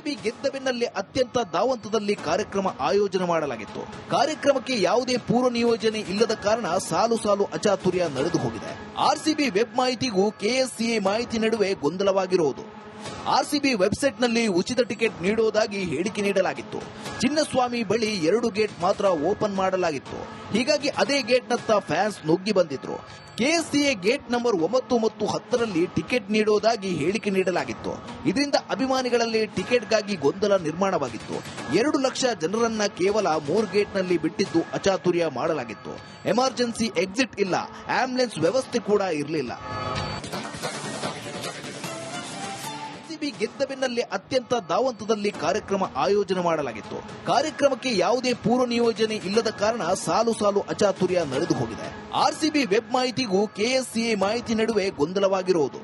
RCB ಗೆದ್ದ ಬೆನ್ನಲ್ಲೇ ಅತ್ಯಂತ ಧಾವಂತದಲ್ಲಿ ಕಾರ್ಯಕ್ರಮ ಆಯೋಜನೆ ಮಾಡಲಾಗಿತ್ತು. ಕಾರ್ಯಕ್ರಮಕ್ಕೆ ಯಾವುದೇ ಪೂರ್ವ ನಿಯೋಜನೆ ಇಲ್ಲದ ಕಾರಣ ಸಾಲು ಸಾಲು ಅಚಾತುರ್ಯ ನಡೆದು ಹೋಗಿದೆ. ಆರ್ಸಿಬಿ ವೆಬ್ ಮಾಹಿತಿಗೂ ಕೆಎಸ್ಸಿಎ ಮಾಹಿತಿ ನಡುವೆ ಗೊಂದಲವಾಗಿರುವುದು. ಆರ್ಸಿಬಿ ವೆಬ್ಸೈಟ್ನಲ್ಲಿ ಉಚಿತ ಟಿಕೆಟ್ ನೀಡುವುದಾಗಿ ಹೇಳಿಕೆ ನೀಡಲಾಗಿತ್ತು. ಚಿನ್ನಸ್ವಾಮಿ ಬಳಿ ಎರಡು ಗೇಟ್ ಮಾತ್ರ ಓಪನ್ ಮಾಡಲಾಗಿತ್ತು. ಹೀಗಾಗಿ ಅದೇ ಗೇಟ್ನತ್ತ ಫ್ಯಾನ್ಸ್ ನುಗ್ಗಿ ಬಂದಿದ್ರು. ಕೆಎಸ್ಸಿಎ ಗೇಟ್ ನಂಬರ್ ಒಂಬತ್ತು ಮತ್ತು ಹತ್ತರಲ್ಲಿ ಟಿಕೆಟ್ ನೀಡುವುದಾಗಿ ಹೇಳಿಕೆ ನೀಡಲಾಗಿತ್ತು. ಇದರಿಂದ ಅಭಿಮಾನಿಗಳಲ್ಲಿ ಟಿಕೆಟ್ಗಾಗಿ ಗೊಂದಲ ನಿರ್ಮಾಣವಾಗಿತ್ತು. ಎರಡು ಲಕ್ಷ ಜನರನ್ನ ಕೇವಲ ಮೂರು ಗೇಟ್ನಲ್ಲಿ ಬಿಟ್ಟಿದ್ದು ಅಚಾತುರ್ಯ ಮಾಡಲಾಗಿತ್ತು. ಎಮರ್ಜೆನ್ಸಿ ಎಕ್ಸಿಟ್ ಇಲ್ಲ. ಆಂಬ್ಯುಲೆನ್ಸ್ ವ್ಯವಸ್ಥೆ ಕೂಡ ಇರಲಿಲ್ಲ. ಗೆದ್ದ ಬೆನ್ನಲ್ಲೇ ಅತ್ಯಂತ ಧಾವಂತದಲ್ಲಿ ಕಾರ್ಯಕ್ರಮ ಆಯೋಜನೆ ಮಾಡಲಾಗಿತ್ತು. ಕಾರ್ಯಕ್ರಮಕ್ಕೆ ಯಾವುದೇ ಪೂರ್ವ ನಿಯೋಜನೆ ಇಲ್ಲದ ಕಾರಣ ಸಾಲು ಸಾಲು ಅಚಾತುರ್ಯ ನಡೆದು ಹೋಗಿದೆ ಆರ್ಸಿಬಿ ವೆಬ್ ಮಾಹಿತಿಗೂ ಕೆಎಸ್ಸಿಎ ಮಾಹಿತಿ ನಡುವೆ ಗೊಂದಲವಾಗಿರುವುದು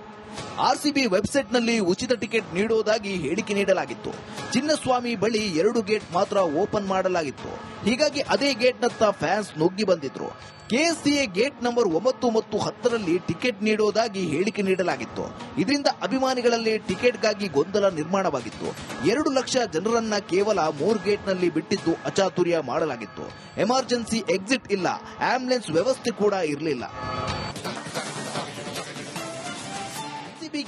ಆರ್ಸಿಬಿ ವೆಬ್ಸೈಟ್ನಲ್ಲಿ ಉಚಿತ ಟಿಕೆಟ್ ನೀಡುವುದಾಗಿ ಹೇಳಿಕೆ ನೀಡಲಾಗಿತ್ತು. ಚಿನ್ನಸ್ವಾಮಿ ಬಳಿ ಎರಡು ಗೇಟ್ ಮಾತ್ರ ಓಪನ್ ಮಾಡಲಾಗಿತ್ತು. ಹೀಗಾಗಿ ಅದೇ ಗೇಟ್ನತ್ತ ಫ್ಯಾನ್ಸ್ ನುಗ್ಗಿ ಬಂದಿದ್ರು. ಕೆಎಸ್ಸಿಎ ಗೇಟ್ ನಂಬರ್ ಒಂಬತ್ತು ಮತ್ತು ಹತ್ತರಲ್ಲಿ ಟಿಕೆಟ್ ನೀಡುವುದಾಗಿ ಹೇಳಿಕೆ ನೀಡಲಾಗಿತ್ತು. ಇದರಿಂದ ಅಭಿಮಾನಿಗಳಲ್ಲಿ ಟಿಕೆಟ್ಗಾಗಿ ಗೊಂದಲ ನಿರ್ಮಾಣವಾಗಿತ್ತು. ಎರಡು ಲಕ್ಷ ಜನರನ್ನ ಕೇವಲ ಮೂರು ಗೇಟ್ನಲ್ಲಿ ಬಿಟ್ಟಿದ್ದು ಅಚಾತುರ್ಯ ಮಾಡಲಾಗಿತ್ತು. ಎಮರ್ಜೆನ್ಸಿ ಎಕ್ಸಿಟ್ ಇಲ್ಲ. ಆಂಬ್ಯುಲೆನ್ಸ್ ವ್ಯವಸ್ಥೆ ಕೂಡ ಇರಲಿಲ್ಲ.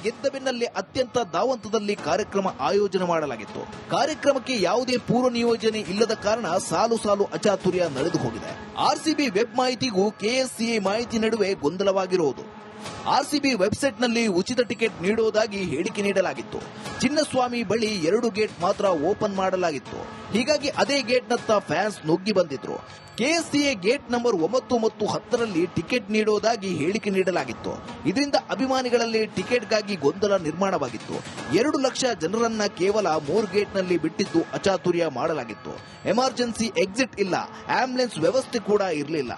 ಗೆದ್ದ ಬೆನ್ನಲ್ಲೇ ಅತ್ಯಂತ ಧಾವಂತದಲ್ಲಿ ಕಾರ್ಯಕ್ರಮ ಆಯೋಜನೆ ಮಾಡಲಾಗಿತ್ತು. ಕಾರ್ಯಕ್ರಮಕ್ಕೆ ಯಾವುದೇ ಪೂರ್ವ ನಿಯೋಜನೆ ಇಲ್ಲದ ಕಾರಣ ಸಾಲು ಸಾಲು ಅಚಾತುರ್ಯ ನಡೆದು ಹೋಗಿದೆ ಆರ್ಸಿಬಿ ವೆಬ್ ಮಾಹಿತಿಗೂ ಕೆಎಸ್ಸಿಎ ಮಾಹಿತಿ ನಡುವೆ ಗೊಂದಲವಾಗಿರುವುದು ಆರ್ಸಿಬಿ ವೆಬ್ಸೈಟ್ನಲ್ಲಿ ಉಚಿತ ಟಿಕೆಟ್ ನೀಡುವುದಾಗಿ ಹೇಳಿಕೆ ನೀಡಲಾಗಿತ್ತು. ಚಿನ್ನಸ್ವಾಮಿ ಬಳಿ ಎರಡು ಗೇಟ್ ಮಾತ್ರ ಓಪನ್ ಮಾಡಲಾಗಿತ್ತು. ಹೀಗಾಗಿ ಅದೇ ಗೇಟ್ನತ್ತ ಫ್ಯಾನ್ಸ್ ನುಗ್ಗಿ ಬಂದಿದ್ರು. ಕೆಎಸ್ಸಿಎ ಗೇಟ್ ನಂಬರ್ ಒಂಬತ್ತು ಮತ್ತು ಹತ್ತರಲ್ಲಿ ಟಿಕೆಟ್ ನೀಡುವುದಾಗಿ ಹೇಳಿಕೆ ನೀಡಲಾಗಿತ್ತು. ಇದರಿಂದ ಅಭಿಮಾನಿಗಳಲ್ಲಿ ಟಿಕೆಟ್ಗಾಗಿ ಗೊಂದಲ ನಿರ್ಮಾಣವಾಗಿತ್ತು. ಎರಡು ಲಕ್ಷ ಜನರನ್ನ ಕೇವಲ ಮೂರು ಗೇಟ್ನಲ್ಲಿ ಬಿಟ್ಟಿದ್ದು ಅಚಾತುರ್ಯ ಮಾಡಲಾಗಿತ್ತು. ಎಮರ್ಜೆನ್ಸಿ ಎಕ್ಸಿಟ್ ಇಲ್ಲ. ಆಂಬ್ಯುಲೆನ್ಸ್ ವ್ಯವಸ್ಥೆ ಕೂಡ ಇರಲಿಲ್ಲ.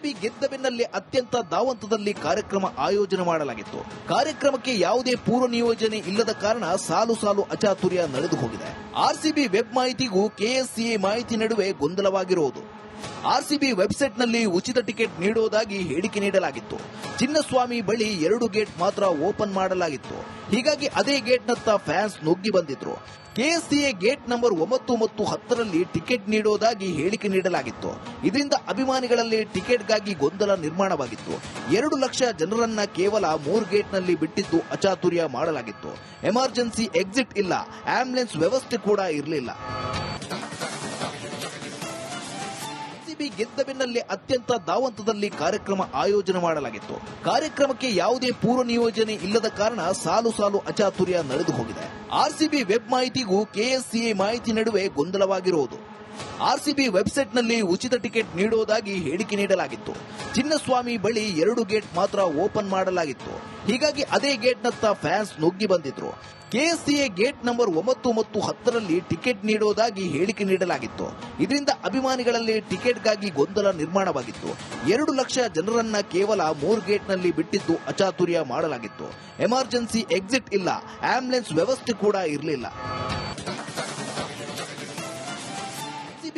ಆರ್ಸಿಬಿ ಗೆದ್ದ ಬೆನ್ನಲ್ಲೇ ಅತ್ಯಂತ ದಾವಂತದಲ್ಲಿ ಕಾರ್ಯಕ್ರಮ ಆಯೋಜನೆ ಮಾಡಲಾಗಿತ್ತು. ಕಾರ್ಯಕ್ರಮಕ್ಕೆ ಯಾವುದೇ ಪೂರ್ವ ನಿಯೋಜನೆ ಇಲ್ಲದ ಕಾರಣ ಸಾಲು ಸಾಲು ಅಚಾತುರ್ಯ ನಡೆದು ಹೋಗಿದೆ ಆರ್ಸಿಬಿ ವೆಬ್ ಮಾಹಿತಿಗೂ ಕೆಎಸ್ಸಿಎ ಮಾಹಿತಿ ನಡುವೆ ಗೊಂದಲವಾಗಿರುವುದು. ಆರ್ಸಿಬಿ ವೆಬ್ಸೈಟ್ನಲ್ಲಿ ಉಚಿತ ಟಿಕೆಟ್ ನೀಡುವುದಾಗಿ ಹೇಳಿಕೆ ನೀಡಲಾಗಿತ್ತು. ಚಿನ್ನಸ್ವಾಮಿ ಬಳಿ ಎರಡು ಗೇಟ್ ಮಾತ್ರ ಓಪನ್ ಮಾಡಲಾಗಿತ್ತು. ಹೀಗಾಗಿ ಅದೇ ಗೇಟ್ನತ್ತ ಫ್ಯಾನ್ಸ್ ನುಗ್ಗಿ ಬಂದಿದ್ರು. ಕೆಎಸ್ಸಿಎ ಗೇಟ್ ನಂಬರ್ ಒಂಬತ್ತು ಮತ್ತು ಹತ್ತರಲ್ಲಿ ಟಿಕೆಟ್ ನೀಡುವುದಾಗಿ ಹೇಳಿಕೆ ನೀಡಲಾಗಿತ್ತು. ಇದರಿಂದ ಅಭಿಮಾನಿಗಳಲ್ಲಿ ಟಿಕೆಟ್ಗಾಗಿ ಗೊಂದಲ ನಿರ್ಮಾಣವಾಗಿತ್ತು. ಎರಡು ಲಕ್ಷ ಜನರನ್ನ ಕೇವಲ ಮೂರು ಗೇಟ್ನಲ್ಲಿ ಬಿಟ್ಟಿದ್ದು ಅಚಾತುರ್ಯ ಮಾಡಲಾಗಿತ್ತು. ಎಮರ್ಜೆನ್ಸಿ ಎಕ್ಸಿಟ್ ಇಲ್ಲ. ಆಂಬ್ಯುಲೆನ್ಸ್ ವ್ಯವಸ್ಥೆ ಕೂಡ ಇರಲಿಲ್ಲ. ಆರ್ಸಿಬಿ ಗೆದ್ದ ಬೆನ್ನಲ್ಲೇ ಅತ್ಯಂತ ಧಾವಂತದಲ್ಲಿ ಕಾರ್ಯಕ್ರಮ ಆಯೋಜನೆ ಮಾಡಲಾಗಿತ್ತು. ಕಾರ್ಯಕ್ರಮಕ್ಕೆ ಯಾವುದೇ ಪೂರ್ವ ನಿಯೋಜನೆ ಇಲ್ಲದ ಕಾರಣ ಸಾಲು ಸಾಲು ಅಚಾತುರ್ಯ ನಡೆದು ಹೋಗಿದೆ. ಆರ್ಸಿಬಿ ವೆಬ್ ಮಾಹಿತಿಗೂ ಕೆಎಸ್ಸಿಎ ಮಾಹಿತಿ ನಡುವೆ ಗೊಂದಲವಾಗಿರುವುದು. ಆರ್ಸಿಬಿ ವೆಬ್ಸೈಟ್ನಲ್ಲಿ ಉಚಿತ ಟಿಕೆಟ್ ನೀಡುವುದಾಗಿ ಹೇಳಿಕೆ ನೀಡಲಾಗಿತ್ತು. ಚಿನ್ನಸ್ವಾಮಿ ಬಳಿ ಎರಡು ಗೇಟ್ ಮಾತ್ರ ಓಪನ್ ಮಾಡಲಾಗಿತ್ತು. ಹೀಗಾಗಿ ಅದೇ ಗೇಟ್ನತ್ತ ಫ್ಯಾನ್ಸ್ ನುಗ್ಗಿ ಬಂದಿದ್ರು. ಕೆಎಸ್ಸಿಎ ಗೇಟ್ ನಂಬರ್ ಒಂಬತ್ತು ಮತ್ತು ಹತ್ತರಲ್ಲಿ ಟಿಕೆಟ್ ನೀಡುವುದಾಗಿ ಹೇಳಿಕೆ ನೀಡಲಾಗಿತ್ತು. ಇದರಿಂದ ಅಭಿಮಾನಿಗಳಲ್ಲಿ ಟಿಕೆಟ್ಗಾಗಿ ಗೊಂದಲ ನಿರ್ಮಾಣವಾಗಿತ್ತು. ಎರಡು ಲಕ್ಷ ಜನರನ್ನ ಕೇವಲ ಮೂರು ಗೇಟ್ನಲ್ಲಿ ಬಿಟ್ಟಿದ್ದು ಅಚಾತುರ್ಯ ಮಾಡಲಾಗಿತ್ತು. ಎಮರ್ಜೆನ್ಸಿ ಎಕ್ಸಿಟ್ ಇಲ್ಲ. ಆಂಬ್ಯುಲೆನ್ಸ್ ವ್ಯವಸ್ಥೆ ಕೂಡ ಇರಲಿಲ್ಲ.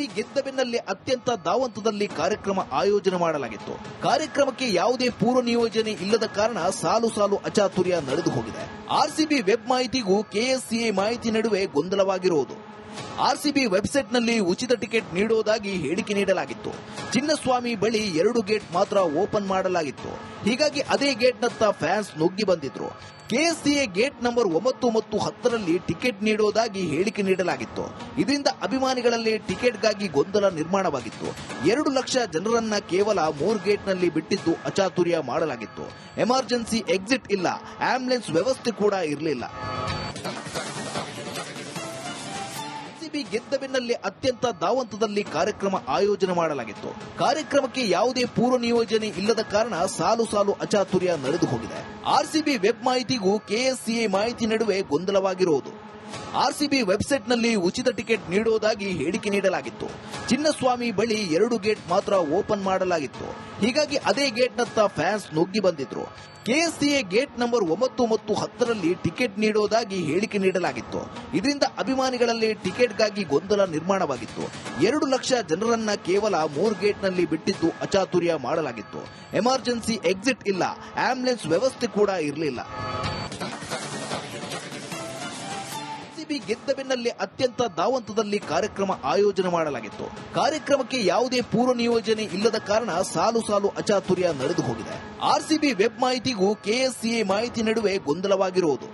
ಆರ್ಸಿಬಿ ಗೆದ್ದ ಬೆನ್ನಲ್ಲೇ ಅತ್ಯಂತ ಧಾವಂತದಲ್ಲಿ ಕಾರ್ಯಕ್ರಮ ಆಯೋಜನೆ ಮಾಡಲಾಗಿತ್ತು. ಕಾರ್ಯಕ್ರಮಕ್ಕೆ ಯಾವುದೇ ಪೂರ್ವ ನಿಯೋಜನೆ ಇಲ್ಲದ ಕಾರಣ ಸಾಲು ಸಾಲು ಅಚಾತುರ್ಯ ನಡೆದು ಹೋಗಿದೆ ಆರ್ಸಿಬಿ ವೆಬ್ ಮಾಹಿತಿಗೂ ಕೆಎಸ್ಸಿಎ ಮಾಹಿತಿ ನಡುವೆ ಗೊಂದಲವಾಗಿರುವುದು ಆರ್ಸಿಬಿ ವೆಬ್ಸೈಟ್ನಲ್ಲಿ ಉಚಿತ ಟಿಕೆಟ್ ನೀಡುವುದಾಗಿ ಹೇಳಿಕೆ ನೀಡಲಾಗಿತ್ತು. ಚಿನ್ನಸ್ವಾಮಿ ಬಳಿ ಎರಡು ಗೇಟ್ ಮಾತ್ರ ಓಪನ್ ಮಾಡಲಾಗಿತ್ತು. ಹೀಗಾಗಿ ಅದೇ ಗೇಟ್ನತ್ತ ಫ್ಯಾನ್ಸ್ ನುಗ್ಗಿ ಬಂದಿದ್ರು. ಕೆಎಸ್ಸಿಎ ಗೇಟ್ ನಂಬರ್ ಒಂಬತ್ತು ಮತ್ತು ಹತ್ತರಲ್ಲಿ ಟಿಕೆಟ್ ನೀಡುವುದಾಗಿ ಹೇಳಿಕೆ ನೀಡಲಾಗಿತ್ತು. ಇದರಿಂದ ಅಭಿಮಾನಿಗಳಲ್ಲಿ ಟಿಕೆಟ್ಗಾಗಿ ಗೊಂದಲ ನಿರ್ಮಾಣವಾಗಿತ್ತು. ಎರಡು ಲಕ್ಷ ಜನರನ್ನ ಕೇವಲ ಮೂರು ಗೇಟ್ನಲ್ಲಿ ಬಿಟ್ಟಿದ್ದು ಅಚಾತುರ್ಯ ಮಾಡಲಾಗಿತ್ತು. ಎಮರ್ಜೆನ್ಸಿ ಎಕ್ಸಿಟ್ ಇಲ್ಲ. ಆಂಬ್ಯುಲೆನ್ಸ್ ವ್ಯವಸ್ಥೆ ಕೂಡ ಇರಲಿಲ್ಲ. ಆರ್ಸಿಬಿ ಗೆದ್ದ ಬೆನ್ನಲ್ಲೇ ಅತ್ಯಂತ ದಾವಂತದಲ್ಲಿ ಕಾರ್ಯಕ್ರಮ ಆಯೋಜನೆ ಮಾಡಲಾಗಿತ್ತು. ಕಾರ್ಯಕ್ರಮಕ್ಕೆ ಯಾವುದೇ ಪೂರ್ವ ನಿಯೋಜನೆ ಇಲ್ಲದ ಕಾರಣ ಸಾಲು ಸಾಲು ಅಚಾತುರ್ಯ ನಡೆದು ಹೋಗಿದೆ ಆರ್ಸಿಬಿ ವೆಬ್ ಮಾಹಿತಿಗೂ ಕೆಎಸ್ಸಿಎ ಮಾಹಿತಿ ನಡುವೆ ಗೊಂದಲವಾಗಿರುವುದು ಆರ್ಸಿಬಿ ವೆಬ್ಸೈಟ್ನಲ್ಲಿ ಉಚಿತ ಟಿಕೆಟ್ ನೀಡುವುದಾಗಿ ಹೇಳಿಕೆ ನೀಡಲಾಗಿತ್ತು. ಚಿನ್ನಸ್ವಾಮಿ ಬಳಿ ಎರಡು ಗೇಟ್ ಮಾತ್ರ ಓಪನ್ ಮಾಡಲಾಗಿತ್ತು. ಹೀಗಾಗಿ ಅದೇ ಗೇಟ್ನತ್ತ ಫ್ಯಾನ್ಸ್ ನುಗ್ಗಿ ಬಂದಿದ್ರು. ಕೆಎಸ್ಸಿಎ ಗೇಟ್ ನಂಬರ್ ಒಂಬತ್ತು ಮತ್ತು ಹತ್ತರಲ್ಲಿ ಟಿಕೆಟ್ ನೀಡುವುದಾಗಿ ಹೇಳಿಕೆ ನೀಡಲಾಗಿತ್ತು. ಇದರಿಂದ ಅಭಿಮಾನಿಗಳಲ್ಲಿ ಟಿಕೆಟ್ಗಾಗಿ ಗೊಂದಲ ನಿರ್ಮಾಣವಾಗಿತ್ತು. ಎರಡು ಲಕ್ಷ ಜನರನ್ನ ಕೇವಲ ಮೂರು ಗೇಟ್ನಲ್ಲಿ ಬಿಟ್ಟಿದ್ದು ಅಚಾತುರ್ಯ ಮಾಡಲಾಗಿತ್ತು. ಎಮರ್ಜೆನ್ಸಿ ಎಕ್ಸಿಟ್ ಇಲ್ಲ. ಆಂಬ್ಯುಲೆನ್ಸ್ ವ್ಯವಸ್ಥೆ ಕೂಡ ಇರಲಿಲ್ಲ. ಸಿಬಿ ಗೆದ್ದ ಬೆನ್ನಲ್ಲೇ ಅತ್ಯಂತ ಧಾವಂತದಲ್ಲಿ ಕಾರ್ಯಕ್ರಮ ಆಯೋಜನೆ ಮಾಡಲಾಗಿತ್ತು. ಕಾರ್ಯಕ್ರಮಕ್ಕೆ ಯಾವುದೇ ಪೂರ್ವ ನಿಯೋಜನೆ ಇಲ್ಲದ ಕಾರಣ ಸಾಲು ಸಾಲು ಅಚಾತುರ್ಯ ನಡೆದು ಹೋಗಿದೆ ಆರ್ಸಿಬಿ ವೆಬ್ ಮಾಹಿತಿಗೂ ಕೆಎಸ್ಸಿಎ ಮಾಹಿತಿ ನಡುವೆ ಗೊಂದಲವಾಗಿರುವುದು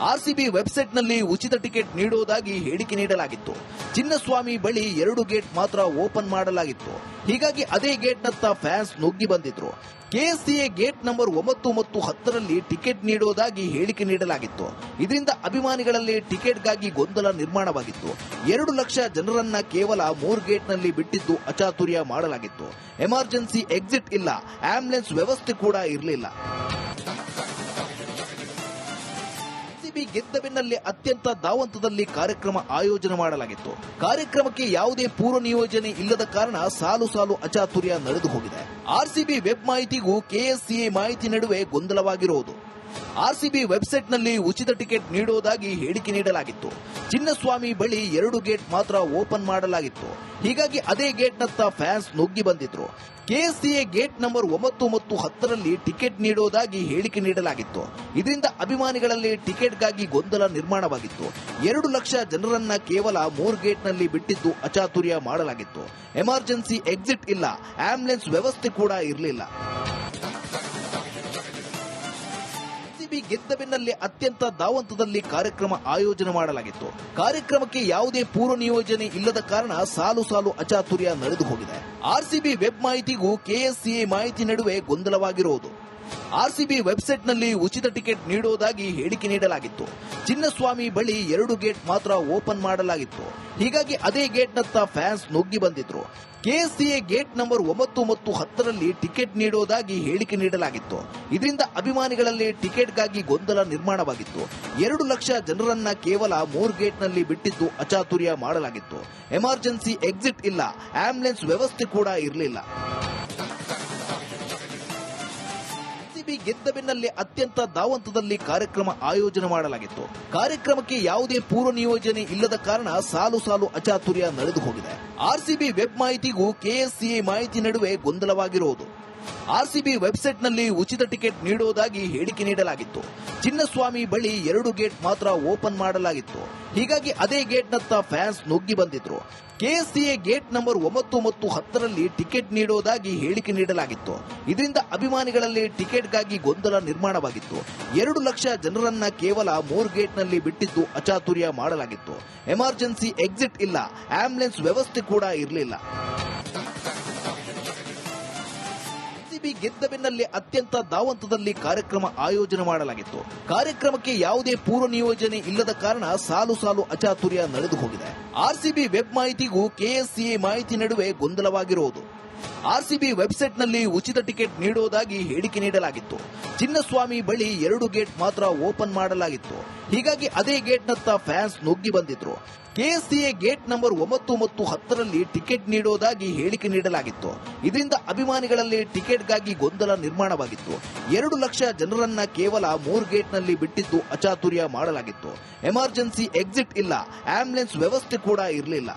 ಆರ್ಸಿಬಿ ವೆಬ್ಸೈಟ್ನಲ್ಲಿ ಉಚಿತ ಟಿಕೆಟ್ ನೀಡುವುದಾಗಿ ಹೇಳಿಕೆ ನೀಡಲಾಗಿತ್ತು. ಚಿನ್ನಸ್ವಾಮಿ ಬಳಿ ಎರಡು ಗೇಟ್ ಮಾತ್ರ ಓಪನ್ ಮಾಡಲಾಗಿತ್ತು. ಹೀಗಾಗಿ ಅದೇ ಗೇಟ್ನತ್ತ ಫ್ಯಾನ್ಸ್ ನುಗ್ಗಿ ಬಂದಿದ್ರು. ಕೆಎಸ್ಸಿಎ ಗೇಟ್ ನಂಬರ್ ಒಂಬತ್ತು ಮತ್ತು ಹತ್ತರಲ್ಲಿ ಟಿಕೆಟ್ ನೀಡುವುದಾಗಿ ಹೇಳಿಕೆ ನೀಡಲಾಗಿತ್ತು. ಇದರಿಂದ ಅಭಿಮಾನಿಗಳಲ್ಲಿ ಟಿಕೆಟ್ಗಾಗಿ ಗೊಂದಲ ನಿರ್ಮಾಣವಾಗಿತ್ತು. ಎರಡು ಲಕ್ಷ ಜನರನ್ನ ಕೇವಲ ಮೂರು ಗೇಟ್ನಲ್ಲಿ ಬಿಟ್ಟಿದ್ದು ಅಚಾತುರ್ಯ ಮಾಡಲಾಗಿತ್ತು. ಎಮರ್ಜೆನ್ಸಿ ಎಕ್ಸಿಟ್ ಇಲ್ಲ. ಆಂಬ್ಯುಲೆನ್ಸ್ ವ್ಯವಸ್ಥೆ ಕೂಡ ಇರಲಿಲ್ಲ. ಸಿಬಿ ಗೆದ್ದ ಬೆನ್ನಲ್ಲೇ ಅತ್ಯಂತ ಧಾವಂತದಲ್ಲಿ ಕಾರ್ಯಕ್ರಮ ಆಯೋಜನೆ ಮಾಡಲಾಗಿತ್ತು. ಕಾರ್ಯಕ್ರಮಕ್ಕೆ ಯಾವುದೇ ಪೂರ್ವ ನಿಯೋಜನೆ ಇಲ್ಲದ ಕಾರಣ ಸಾಲು ಸಾಲು ಅಚಾತುರ್ಯ ನಡೆದು ಹೋಗಿದೆ. ಆರ್ಸಿಬಿ ವೆಬ್ ಮಾಹಿತಿಗೂ ಕೆಎಸ್ಸಿಎ ಮಾಹಿತಿ ನಡುವೆ ಗೊಂದಲವಾಗಿರುವುದು. ಆರ್ಸಿಬಿ ವೆಬ್ಸೈಟ್ನಲ್ಲಿ ಉಚಿತ ಟಿಕೆಟ್ ನೀಡುವುದಾಗಿ ಹೇಳಿಕೆ ನೀಡಲಾಗಿತ್ತು. ಚಿನ್ನಸ್ವಾಮಿ ಬಳಿ ಎರಡು ಗೇಟ್ ಮಾತ್ರ ಓಪನ್ ಮಾಡಲಾಗಿತ್ತು. ಹೀಗಾಗಿ ಅದೇ ಗೇಟ್ನತ್ತ ಫ್ಯಾನ್ಸ್ ನುಗ್ಗಿ ಬಂದಿದ್ರು. ಕೆಎಸ್ಸಿಎ ಗೇಟ್ ನಂಬರ್ ಒಂಬತ್ತು ಮತ್ತು ಹತ್ತರಲ್ಲಿ ಟಿಕೆಟ್ ನೀಡೋದಾಗಿ ಹೇಳಿಕೆ ನೀಡಲಾಗಿತ್ತು. ಇದರಿಂದ ಅಭಿಮಾನಿಗಳಲ್ಲಿ ಟಿಕೆಟ್ಗಾಗಿ ಗೊಂದಲ ನಿರ್ಮಾಣವಾಗಿತ್ತು. ಎರಡು ಲಕ್ಷ ಜನರನ್ನ ಕೇವಲ ಮೂರು ಗೇಟ್ನಲ್ಲಿ ಬಿಟ್ಟಿದ್ದು ಅಚಾತುರ್ಯ ಮಾಡಲಾಗಿತ್ತು. ಎಮರ್ಜೆನ್ಸಿ ಎಕ್ಸಿಟ್ ಇಲ್ಲ. ಆಂಬ್ಯುಲೆನ್ಸ್ ವ್ಯವಸ್ಥೆ ಕೂಡ ಇರಲಿಲ್ಲ. ಸಿಬಿ ಗೆದ್ದ ಬೆನ್ನಲ್ಲೇ ಅತ್ಯಂತ ದಾವಂತದಲ್ಲಿ ಕಾರ್ಯಕ್ರಮ ಆಯೋಜನೆ ಮಾಡಲಾಗಿತ್ತು. ಕಾರ್ಯಕ್ರಮಕ್ಕೆ ಯಾವುದೇ ಪೂರ್ವ ನಿಯೋಜನೆ ಇಲ್ಲದ ಕಾರಣ ಸಾಲು ಸಾಲು ಅಚಾತುರ್ಯ ನಡೆದು ಹೋಗಿದೆ ಆರ್ಸಿಬಿ ವೆಬ್ ಮಾಹಿತಿಗೂ ಕೆಎಸ್ಸಿಎ ಮಾಹಿತಿ ನಡುವೆ ಗೊಂದಲವಾಗಿರುವುದು ಆರ್ಸಿಬಿ ವೆಬ್ಸೈಟ್ನಲ್ಲಿ ಉಚಿತ ಟಿಕೆಟ್ ನೀಡುವುದಾಗಿ ಹೇಳಿಕೆ ನೀಡಲಾಗಿತ್ತು. ಚಿನ್ನಸ್ವಾಮಿ ಬಳಿ ಎರಡು ಗೇಟ್ ಮಾತ್ರ ಓಪನ್ ಮಾಡಲಾಗಿತ್ತು. ಹೀಗಾಗಿ ಅದೇ ಗೇಟ್ನತ್ತ ಫ್ಯಾನ್ಸ್ ನುಗ್ಗಿ ಬಂದಿದ್ರು. ಕೆಎಸ್ಸಿಎ ಗೇಟ್ ನಂಬರ್ ಒಂಬತ್ತು ಮತ್ತು ಹತ್ತರಲ್ಲಿ ಟಿಕೆಟ್ ನೀಡುವುದಾಗಿ ಹೇಳಿಕೆ ನೀಡಲಾಗಿತ್ತು. ಇದರಿಂದ ಅಭಿಮಾನಿಗಳಲ್ಲಿ ಟಿಕೆಟ್ಗಾಗಿ ಗೊಂದಲ ನಿರ್ಮಾಣವಾಗಿತ್ತು. ಎರಡು ಲಕ್ಷ ಜನರನ್ನ ಕೇವಲ ಮೂರು ಗೇಟ್ನಲ್ಲಿ ಬಿಟ್ಟಿದ್ದು ಅಚಾತುರ್ಯ ಮಾಡಲಾಗಿತ್ತು. ಎಮರ್ಜೆನ್ಸಿ ಎಕ್ಸಿಟ್ ಇಲ್ಲ. ಆಂಬ್ಯುಲೆನ್ಸ್ ವ್ಯವಸ್ಥೆ ಕೂಡ ಇರಲಿಲ್ಲ. ಗೆದ್ದ ಬೆನ್ನಲ್ಲೇ ಅತ್ಯಂತ ಧಾವಂತದಲ್ಲಿ ಕಾರ್ಯಕ್ರಮ ಆಯೋಜನೆ ಮಾಡಲಾಗಿತ್ತು. ಕಾರ್ಯಕ್ರಮಕ್ಕೆ ಯಾವುದೇ ಪೂರ್ವ ನಿಯೋಜನೆ ಇಲ್ಲದ ಕಾರಣ ಸಾಲು ಸಾಲು ಅಚಾತುರ್ಯ ನಡೆದು ಹೋಗಿದೆ ಆರ್ಸಿಬಿ ವೆಬ್ ಮಾಹಿತಿಗೂ ಕೆಎಸ್ಸಿಎ ಮಾಹಿತಿ ನಡುವೆ ಗೊಂದಲವಾಗಿರುವುದು ಆರ್ಸಿಬಿ ವೆಬ್ಸೈಟ್ನಲ್ಲಿ ಉಚಿತ ಟಿಕೆಟ್ ನೀಡುವುದಾಗಿ ಹೇಳಿಕೆ ನೀಡಲಾಗಿತ್ತು. ಚಿನ್ನಸ್ವಾಮಿ ಬಳಿ ಎರಡು ಗೇಟ್ ಮಾತ್ರ ಓಪನ್ ಮಾಡಲಾಗಿತ್ತು. ಹೀಗಾಗಿ ಅದೇ ಗೇಟ್ನತ್ತ ಫ್ಯಾನ್ಸ್ ನುಗ್ಗಿ ಬಂದಿದ್ರು. ಕೆಎಸ್ಸಿಎ ಗೇಟ್ ನಂಬರ್ ಒಂಬತ್ತು ಮತ್ತು ಹತ್ತರಲ್ಲಿ ಟಿಕೆಟ್ ನೀಡುವುದಾಗಿ ಹೇಳಿಕೆ ನೀಡಲಾಗಿತ್ತು. ಇದರಿಂದ ಅಭಿಮಾನಿಗಳಲ್ಲಿ ಟಿಕೆಟ್ಗಾಗಿ ಗೊಂದಲ ನಿರ್ಮಾಣವಾಗಿತ್ತು. ಎರಡು ಲಕ್ಷ ಜನರನ್ನ ಕೇವಲ ಮೂರು ಗೇಟ್ನಲ್ಲಿ ಬಿಟ್ಟಿದ್ದು ಅಚಾತುರ್ಯ ಮಾಡಲಾಗಿತ್ತು. ಎಮರ್ಜೆನ್ಸಿ ಎಕ್ಸಿಟ್ ಇಲ್ಲ. ಆಂಬ್ಯುಲೆನ್ಸ್ ವ್ಯವಸ್ಥೆ ಕೂಡ ಇರಲಿಲ್ಲ. ಸಿಬಿ ಗೆದ್ದ ಬೆನ್ನಲ್ಲೇ ಅತ್ಯಂತ ಧಾವಂತದಲ್ಲಿ ಕಾರ್ಯಕ್ರಮ ಆಯೋಜನೆ ಮಾಡಲಾಗಿತ್ತು. ಕಾರ್ಯಕ್ರಮಕ್ಕೆ ಯಾವುದೇ ಪೂರ್ವ ನಿಯೋಜನೆ ಇಲ್ಲದ ಕಾರಣ ಸಾಲು ಸಾಲು ಅಚಾತುರ್ಯ ನಡೆದು ಹೋಗಿದೆ. ಆರ್ಸಿಬಿ ವೆಬ್ ಮಾಹಿತಿಗೂ ಕೆಎಸ್ಸಿಎ ಮಾಹಿತಿ ನಡುವೆ ಗೊಂದಲವಾಗಿರುವುದು ಆರ್ಸಿಬಿ ವೆಬ್ಸೈಟ್ನಲ್ಲಿ ಉಚಿತ ಟಿಕೆಟ್ ನೀಡುವುದಾಗಿ ಹೇಳಿಕೆ ನೀಡಲಾಗಿತ್ತು. ಚಿನ್ನಸ್ವಾಮಿ ಬಳಿ ಎರಡು ಗೇಟ್ ಮಾತ್ರ ಓಪನ್ ಮಾಡಲಾಗಿತ್ತು. ಹೀಗಾಗಿ ಅದೇ ಗೇಟ್ನತ್ತ ಫ್ಯಾನ್ಸ್ ನುಗ್ಗಿ ಬಂದಿದ್ರು. ಕೆಎಸ್ಸಿಎ ಗೇಟ್ ನಂಬರ್ ಒಂಬತ್ತು ಮತ್ತು ಹತ್ತರಲ್ಲಿ ಟಿಕೆಟ್ ನೀಡೋದಾಗಿ ಹೇಳಿಕೆ ನೀಡಲಾಗಿತ್ತು. ಇದರಿಂದ ಅಭಿಮಾನಿಗಳಲ್ಲಿ ಟಿಕೆಟ್ಗಾಗಿ ಗೊಂದಲ ನಿರ್ಮಾಣವಾಗಿತ್ತು. ಎರಡು ಲಕ್ಷ ಜನರನ್ನ ಕೇವಲ ಮೂರು ಗೇಟ್ನಲ್ಲಿ ಬಿಟ್ಟಿದ್ದು ಅಚಾತುರ್ಯ ಮಾಡಲಾಗಿತ್ತು. ಎಮರ್ಜೆನ್ಸಿ ಎಕ್ಸಿಟ್ ಇಲ್ಲ. ಆಂಬ್ಯುಲೆನ್ಸ್ ವ್ಯವಸ್ಥೆ ಕೂಡ ಇರಲಿಲ್ಲ.